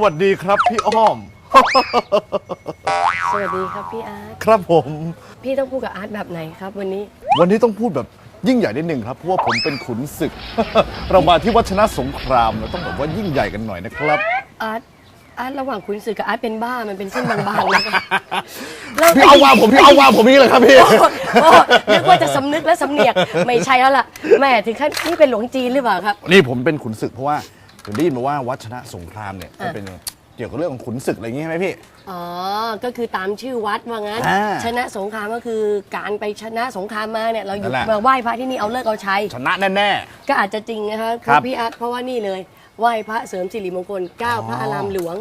สวัสดีครับพี่อ้อม สวัสดีครับพี่อาร์ต ครับผม พี่ต้องพูดกับอาร์ตแบบไหนครับวันนี้ วันนี้ต้องพูดแบบยิ่งใหญ่นิดหนึ่งครับ เพราะว่าผมเป็นขุนศึก เรามาที่วัชนะสงครามเราต้องแบบว่ายิ่งใหญ่กันหน่อยนะครับ อาร์ต อาร์ตระหว่างคุณสื่อกับอาร์ตเป็นบ้ามันเป็นเส้นบางๆนะครับแล้วพี่เอาว่าผมพี่เอาว่าผมนี่เลยครับพี่ โอ้นึกว่าจะสำนึกและสำเนียก ไม่ใช่แล้วล่ะแหม่ถึงขั้นนี่เป็นหลวงจีนหรือเปล่าครับ นี่ผมเป็นขุนศึกเพราะว่า ผมได้ยินมาว่าวัชนะสงครามเนี่ยก็อะเป็นเกี่ยวกับเรื่องของขุนศึกอะไรอย่างงี้ใช่ไหมพี่ อ๋อ ก็คือตามชื่อวัดว่างั้น อ่าชนะสงครามก็คือการไปชนะสงครามมาเนี่ยเราอยู่นั่นแหละ มาไหว้พระที่นี่เอาเลิกเอาชัย ชนะแน่ ก็อาจจะจริงนะคะครับพี่อาร์ตเพราะว่านี่เลยไหว้พระเสริมสิริมงคลเก้าอ๋อพระอารามหลวง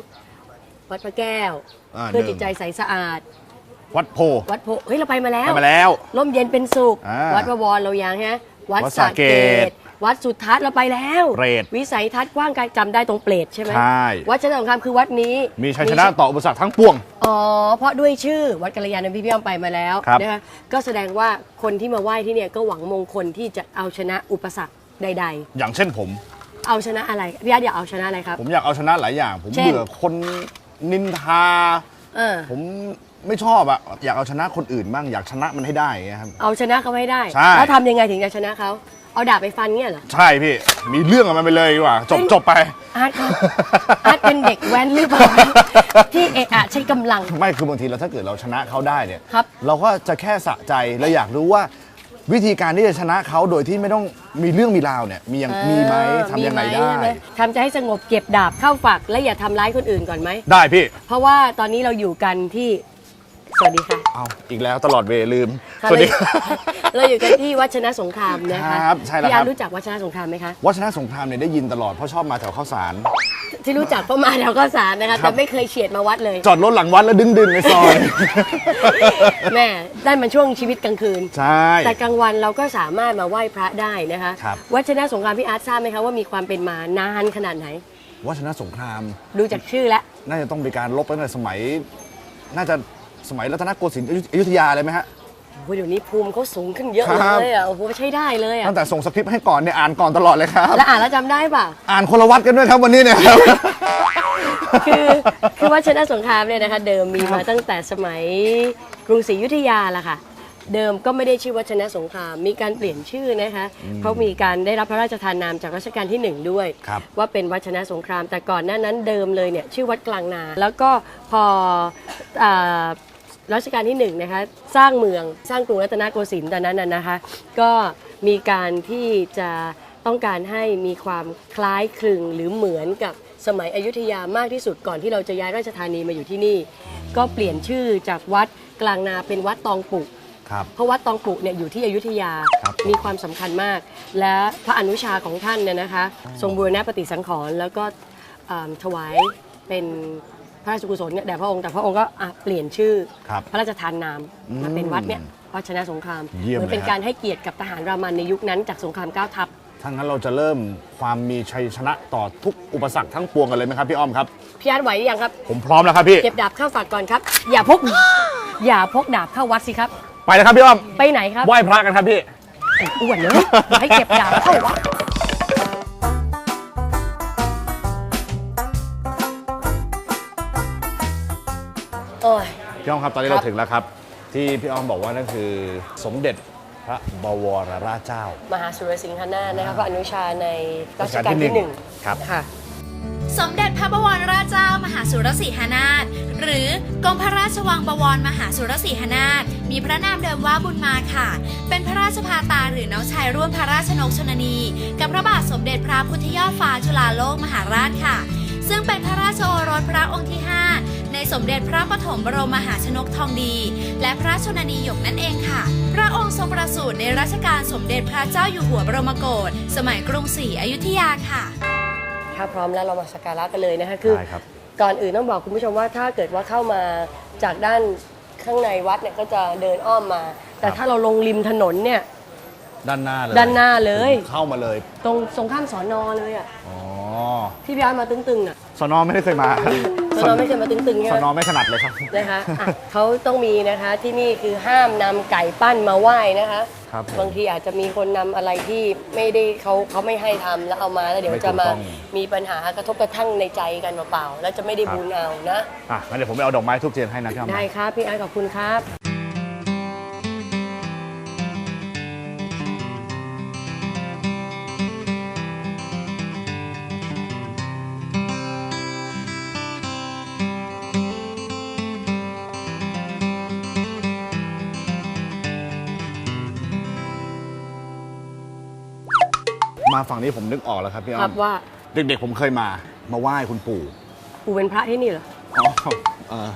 วัดพระแก้ว อ่าเพื่อหนึ่ง จิตใจใสสะอาด ๆ วัดโพวัดโพเฮ้ยเราไปมาแล้ว ไปมาแล้ว ร่มเย็นเป็นสุข อ่าวัดประวรเรายังฮะวัดวัดสระสระเกเกต ต วัดสุทัศน์เราไปแล้วเปรตวิสัยทัศน์กว้างไกลจำได้ตรงเปรตใช่ไหมใช่ วัดชนะสงครามคือวัดนี้มีชัยชนะต่ออุปสรรคทั้งปวง อ๋อเพราะด้วยชื่อวัดกัลยาณมิตรพี่อ้อมไปมาแล้วครับนะคะก็แสดงว่าคนที่มาไหว้ที่เนี่ยก็หวังมงคลที่จะเอาชนะอุปสรรคใด อย่างเช่นผม ๆ เอาชนะอะไรพี่อาร์ตอยากเอาชนะอะไรครับ ผมอยากเอาชนะหลายอย่าง ผมเช่น เบื่อคนนินทา เออผมไม่ชอบอะอยากเอาชนะคนอื่นบ้างอยากชนะมันให้ได้อย่างเงี้ยครับ เอาชนะเขาให้ได้ใช่ แล้วทำยังไงถึงจะชนะเขา เอาดาบไปฟันเนี่ยเหรอ ใช่พี่ มีเรื่องกับมันไปเลยดีกว่า จบเป็นจบไป อาร์ตครับอาร์ตเป็นเด็กแว้นหรือเปล่า ที่เอะอะใช้กำลัง ไม่คือบางทีเราถ้าเกิดเราชนะเขาได้เนี่ยครับ เราก็จะแค่สะใจเราอยากรู้ว่า วิธีการที่จะชนะเขาโดยที่ไม่ต้องมีเรื่องมีราวเนี่ย มียังมีไหมทำยังไงมีได้ใช่หมทำใจให้สงบเก็บดาบเข้าฝัก และอย่าทำร้ายคนอื่นก่อนไหม ได้พี่ เพราะว่าตอนนี้เราอยู่กันที่ สวัสดีค่ะ เอาอีกแล้วตลอดเวลาลืม ค่ะสวัสดี เราอยู่กันที่วัชนะสงครามนะคะครับใช่แล้วพี่อาร์ครับตรู้จักวัชนะสงครามไหมคะ วัชนะสงครามเนี่ยได้ยินตลอดเพราะชอบมาแถวข้าวสาร ที่รู้จักเพราะมาแถวข้าวสารนะคะ ครัแต่บไม่เคยเฉียดมาวัดเลยจอดรถหลังวัดแล้วดึงดึงๆในซอย แม่ได้มันช่วงชีวิตกลางคืน ใช่ แต่กลางวันเราก็สามารถมาไหว้พระได้นะคะ ครับ วัชนะสงครามพี่อาร์ตทราบไหมคะว่ามีความเป็นมานานขนาดไหน วัชนะสงคราม ดูจากชื่อแล้ว น่าจะต้องมีการลบตั้งแต่สมัย น่าจะ สมัยรัตนโกสินทร์อยุอยุธยาเลยไหมฮะ โอ้โหเดี๋ยวนี้ภูมิเขาสูงขึ้นเยอะครับเลยอะโอ้โหใช้ได้เลยอะตั้งแต่ส่งสคริปต์ให้ก่อนเนี่ยอ่านก่อนตลอดเลยครับ แล้วอ่านแล้วจำได้ป่ะ อ่านคนละวัดกันด้วยครับวันนี้เนี่ยครับ คือคือวัชนะสงครามเนี่ยนะคะเดิมมีมาตั้งแต่สมัยกรุงศรีอยุธยาละค่ะ เดิมก็ไม่ได้ชื่อวัชนะสงคราม มีการเปลี่ยนชื่อนะคะเพราะมีการได้รับพระราชทานนามจากรัชกาลที่หนึ่งด้วย ครับ ว่าเป็นวัชนะสงคราม แต่ก่อนหน้านั้นเดิมเลยเนี่ยชื่อวัดกลางนา แล้วก็พออ่า รัชกาลที่หนึ่งนะคะสร้างเมืองสร้างกรุงรัตนโกสินทร์ตอนนั้นน่ะนะคะ ก็มีการที่จะต้องการให้มีความคล้ายคลึงหรือเหมือนกับสมัยอยุธยามากที่สุดก่อนที่เราจะย้ายราชธานีมาอยู่ที่นี่ ก็เปลี่ยนชื่อจากวัดกลางนาเป็นวัดตองปุครับ เพราะวัดตองปุเนี่ยอยู่ที่อยุธยา ครับผม มีความสำคัญมาก และพระอนุชาของท่านเนี่ยนะคะ ทรงบูรณะปฏิสังขรณ์แล้วก็อ่าถวายเป็นพ ระราชกุศลเนี่ยแด่พระองค์แต่พระองค์ก็อะเปลี่ยนชื่อ ครับพระราชทานนามมาเป็นวัดเนี่ยวัดชนะสงครามเยี่ยมเหมือนเป็นเลยฮะ การให้เกียรติกับทหารรามันในยุคนั้นจากสงครามเก้าทัพ ถ้างั้นเราจะเริ่มความมีชัยชนะต่อทุกอุปสรรคทั้งปวงกันเลยไหมครับพี่อ้อมครับ พี่อาร์ตไหวหรือยังครับ ผมพร้อมแล้วครับพี่ เก็บดาบเข้าฝากก่อนครับ อย่าพก อย่าพกดาบเข้าวัดสิครับ ไปเลยครับพี่อ้อมไปไหนครับไหว้พระกันครับพี่ ไอ้อ้วนเลยอย่าให้เก็บดาบเข้าวัด อ้ย พี่อ้อมครับตอนนี้ครัเราบถึงแล้วครับ ที่พี่อ้อมบอกว่านั่นคือสมเด็จพระบวรราชเจ้า มหาสุรสิงหนาถนะคะพระอนุชาในรัชรัชกากาลลที่ที่หหนึ่นึ่งงครับ ค่ะ สมเด็จพระบวรราชเจ้ามหาสุรสีหนาถหรือกรมพระราชวังบวรมหาสุรสีหนาถมีพระนามเดิมว่าบุญมาค่ะ เป็นพระราชพาตาหรือน้องชายร่วมพระราชนกชนนี กับพระบาทสมเด็จพระพุทธยอดฟ้าจุฬาโลกมหาราชค่ะ ซึ่งเป็นพระราชโอรสพระองค์ที่ 5 ในสมเด็จพระปฐมบรมมหาชนกทองดี และพระชนนีหยกนั่นเองค่ะ พระองค์ทรงประสูติในรัชกาลสมเด็จพระเจ้าอยู่หัวบรมโกศสมัยกรุงศรีอยุธยาค่ะ ถ้าพร้อมแล้วเรามาสักการะกันเลยนะคะคือ ได้ครับ ก่อนอื่นต้องบอกคุณผู้ชมว่าถ้าเกิดว่าเข้ามาจากด้านข้างในวัดเนี่ยก็จะเดินอ้อมมา แต่ถ้าเราลงริมถนนเนี่ย ด้านหน้าเลยด้านหน้าเลย เข้ามาเลย ตรงตรงข้ามสอนอเลยอะอ๋อ ที่พี่อาร์ตมาตึงๆน่ะ สนอไม่ได้เคยมา สสนอไม่เคยมาตึงๆใช่สไหมนอไม่ถนัดเลยครับ นะคะอะเขาต้องมีนะคะที่นี่คือห้ามนำไก่ปั้นมาไหว้นะคะ ครับผมบางทีอาจจะมีคนนำอะไรที่ไม่ได้เขาเขาไม่ให้ทำแล้วเอามาแล้วเดี๋ยวไม่ถูจะกมาต้อง มีปัญหากระทบกระทั่งในใจกันเปล่าๆแล้วจะไม่ได้ครับบุญเอานะ อะงั้นเดี๋ยวผมไปเอาดอกไม้ทุกเทียนให้นะพี่อ้อมได้ครับ พี่อาร์ตขอบคุณครับ มาฝั่งนี้ผมนึกออกแล้วครับพี่อ้คอรับมว่าเด็กๆผมเคยมามาไหว้คุณปู่ปู่เป็นพระที่นี่เหรอ อ๋อเอ่อ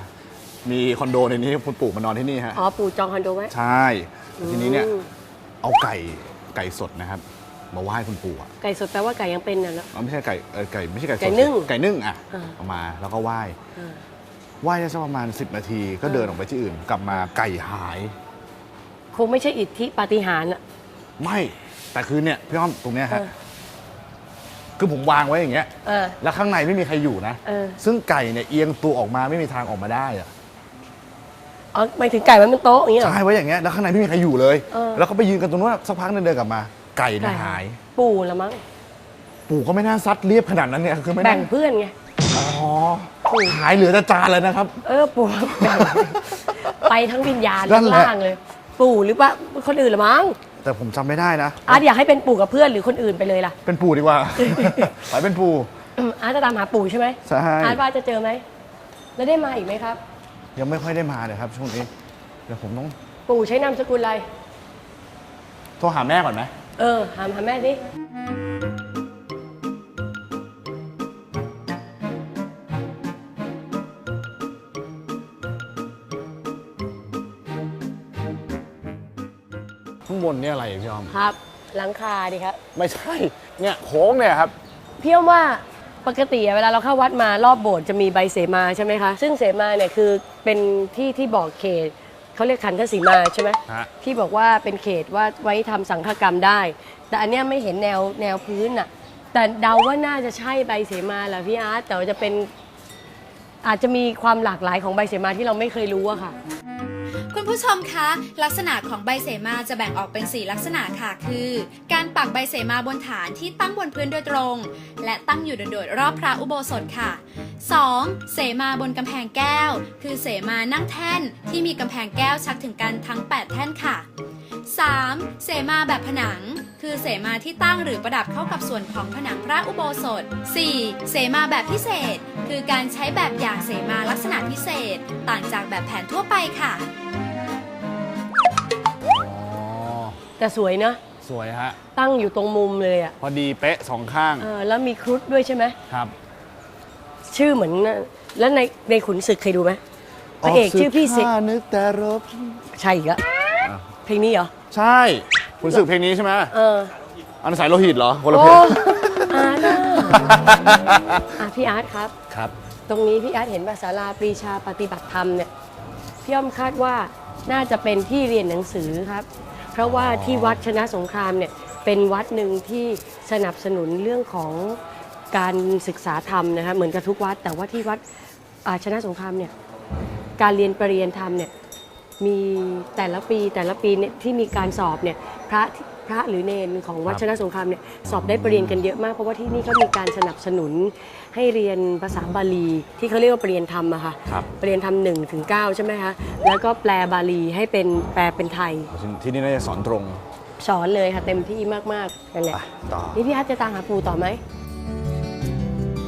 มีคอนโดในนี้คุณปู่มานอนที่นี่ฮะอ๋อ ปู่จองคอนโดไว้ใช่ทีนี้เนี่ยอืมเอาไก่ไก่สดนะครับ มาไหว้คุณปู่อะไก่สดแปลว่าไก่ยังเป็นน่ะเนอะ อ๋อไม่ใช่ไก่เออไก่ไม่ใช่ไก่สดไก่นึ่งไก่นึ่งอะอ่า เอามาแล้วก็ไหว้อ่า ไหว้ได้สักประมาณ 10 นาที ก็เดินออกไปที่อื่น กลับมาไก่หาย คงไม่ใช่อิทธิปาฏิหาริย์อะไม่ แต่คือเนี่ยพี่อ้อมตรงเนี้ยฮะเออ คือผมวางไว้อย่างเงี้ย เออ แล้วข้างในไม่มีใครอยู่นะ เออ ซึ่งไก่เนี่ยเอียงตัวออกมาไม่มีทางออกมาได้อะอ๋อหมายถึงไก่มันเป็นโต๊ะอย่างเงี้ยเหรอ ใช่ไว้อย่างเงี้ย แล้วข้างในไม่มีใครอยู่เลย เออ แล้วก็ไปยืนกันตรงนู้นสักพักหนึงเดินกลับมา ไก่เนี่ยหาย ปู่ละมั้ง ปู่ก็ไม่น่าซัดเรียบขนาดนั้นเนี่ย คือไม่แบ่น่างเพื่อนไง อ๋อหายเหลือแต่จานเลยนะครับ เออปู่แบ่งไปทั้งวิญญาณนั่ทั้นงแหละ ล่างเลย ปู่หรือว่าคนอื่นละมั้ง แต่ผมจำไม่ได้นะ อาร์ตอยากให้เป็นปู่กับเพื่อนหรือคนอื่นไปเลยล่ะเป็นปู่ดีกว่า ขอให้เป็นปู่อืมอาร์ตจะตามหาปู่ใช่ไหมใช่อาร์ตว่าจะเจอไหมแล้วได้มาอีกไหมครับ ยังไม่ค่อยได้มาเลยครับ ช่วงนี้เดี๋ยวผมต้องปู่ใช้นามสกุลอะไร โทรหาแม่ก่อนไหม เออหาหาแม่สิ ข้างบนเนี่ยอะไรพี่อ้อมครับ หลังคาดิครับ ไม่ใช่เนี่ยโค้งเนี่ยครับ พี่อ้อมว่าปกติอะเวลาเราเข้าวัดมารอบโบสถ์จะมีใบเสมาใช่ไหมคะ ซึ่งเสมาเนี่ยคือเป็นที่ที่บอกเขตเขาเรียกคันทศีมาใช่ไหมฮะ ที่บอกว่าเป็นเขตว่าไว้ทำสังฆกรรมได้ แต่อันเนี้ยไม่เห็นแนวแนวพื้นอะแต่เดาว่าน่าจะใช่ใบเสมาแหละพี่อาร์ตแต่ว่าจะเป็นอาจจะมีความหลากหลายของใบเสมาที่เราไม่เคยรู้อะค่ะ คุณผู้ชมคะ ลักษณะของใบเสมาจะแบ่งออกเป็น 4 ลักษณะค่ะ คือ การปักใบเสมาบนฐานที่ตั้งบนพื้นโดยตรง และตั้งอยู่โดดๆรอบพระอุโบสถค่ะ 2. เสมาบนกำแพงแก้ว คือเสมานั่งแท่นที่มีกำแพงแก้วชักถึงกันทั้ง 8 แท่นค่ะ 3. เสมาแบบผนัง คือเสมาที่ตั้งหรือประดับเข้ากับส่วนของผนังพระอุโบสถ 4. เสมาแบบพิเศษ คือการใช้แบบอย่างเสมาลักษณะพิเศษ ต่างจากแบบแผนทั่วไปค่ะ แต่สวยนะสวยฮะ ตั้งอยู่ตรงมุมเลยอะพอดีเป๊ะสองข้างเออแล้วมีครุฑด้วยใช่ไหมครับ ชื่อเหมือนน่ะแล้วในในขุนศึกเคยดูไหมพระเอกชื่อพี่เสกข้านึกแต่รบ ใช่อีกแล้วเพลงนี้เหรอ ใช่ คุณสึกเพลงนี้ใช่ไหมเออ อันสายโลหิตเหรอคนละโอ้เพลง อาร์ตอะอะพี่อาร์ตครับ ครับ ตรงนี้พี่อาร์ตเห็นภาษาลาปรีชาปฏิบัติธรรมเนี่ยพี่อ้อมคาดว่าน่าจะเป็นที่เรียนหนังสือครับ เพราะว่าที่วัดชนะสงครามเนี่ยเป็นวัดหนึ่งที่สนับสนุนเรื่องของการศึกษาธรรมนะคะเหมือนกับทุกวัด แต่ว่าที่วัดอ่าชนะสงครามเนี่ยการเรียนปรริยนธรรมเนี่ยมีแต่ละปีแต่ละปีเนี่ยที่มีการสอบเนี่ยพระ ระหรือเนนของวัดครับชนะสงครามเนี่ยสอบได้ปรริญญากันเยอะมาก เพราะว่าที่นี่เขามีการสนับสนุนให้เรียนภาษาบาลี ที่เขาเรียกว่าปรริญญาธรรมอะค่ะครับ ปรริญญาธรรมหนึ่งถึงเก้าใช่ไหมคะแล้วก็แปลบาลีให้เป็นแปลเป็นไทย ที่นี่น่าจะสอนตรงสอนเลยค่ะเต็มที่มากๆนั่นแหละอะต่อ นี่พี่ฮัทจะตามหาปู่ต่อไหม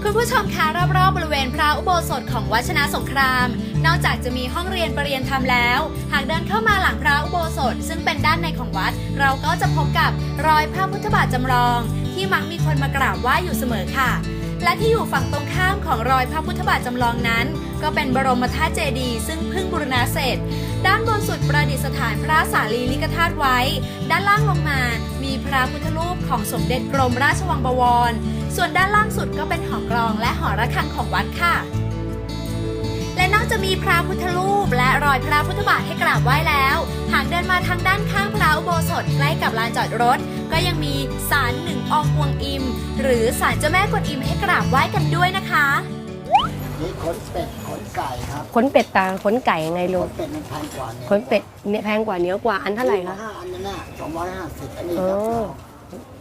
คุณผู้ชมคะรอบๆบริเวณพระอุโบสถของวัดชนะสงคราม นอกจากจะมีห้องเรียนปรริยนธรรมแล้ว หากเดินเข้ามาหลังพระอุโบสถ ซึ่งเป็นด้านในของวัด เราก็จะพบกับรอยพระพุทธบาทจำลอง ที่มักมีคนมากราบไหว้อยู่เสมอค่ะ และที่อยู่ฝั่งตรงข้ามของรอยพระพุทธบาทจำลองนั้น ก็เป็นบรมธาตุเจดีย์ซึ่งเพิ่งบูรณะเสร็จ ด้านบนสุดประดิษฐานพระสารีริกธาตุไว้ ด้านล่างลงมา มีพระพุทธรูปของสมเด็จกรมราชวังบวร ส่วนด้านล่างสุดก็เป็นหอกรองและหอระฆังของวัดค่ะ นอกจากมีพระพุทธรูป และรอยพระพุทธบาทให้กราบไหว้แล้ว หากเดินมาทางด้านข้างพระอุโบสถใกล้กับลานจอดรถ ก็ยังมีศาลหนึ่งอองกวงอิม หรือศาลเจ้าแม่กวนอิมให้กราบไหว้กันด้วยนะคะมีขนเป็ดขนไก่ครับขนเป็ดต่างขนไก่ยังไงขลุงนเป็ดมันแพงกว่าเนี่ยขนเป็ดเนี่ยแพงกว่าเหนียวกว่าอันเท่าไหร่คะห้าอันนั้นน่ะสองร้อยห้าสิบอันนี้เอครับอ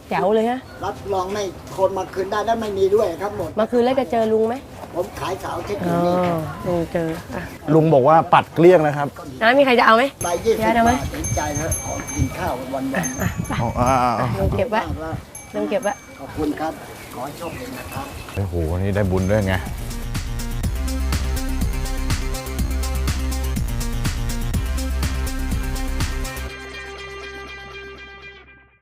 แจ๋วเลยฮะรับรองไม่คนมาคืนได้แล้วไม่มีด้วยครับหมด มาคืนแล้วจะเจอลุงไหมผมขายเสาร์อาที่อ๋นี่อลุงเจออะลุงบอกว่าปัดเกลี้ยงนะครับน้ามีใครจะเอาไหม ใบยี่สิบย้ายได้ไหมบาทถึงใจเถอะขอกินข้าววันวันอะไปเอาอ่าอ่าอ่าลุงเก็บไว้มากแล้วลุงเก็บไว้ขอบคุณครับ ขอให้โชคดีนะครับ โอ้โห นี่ได้บุญด้วยไง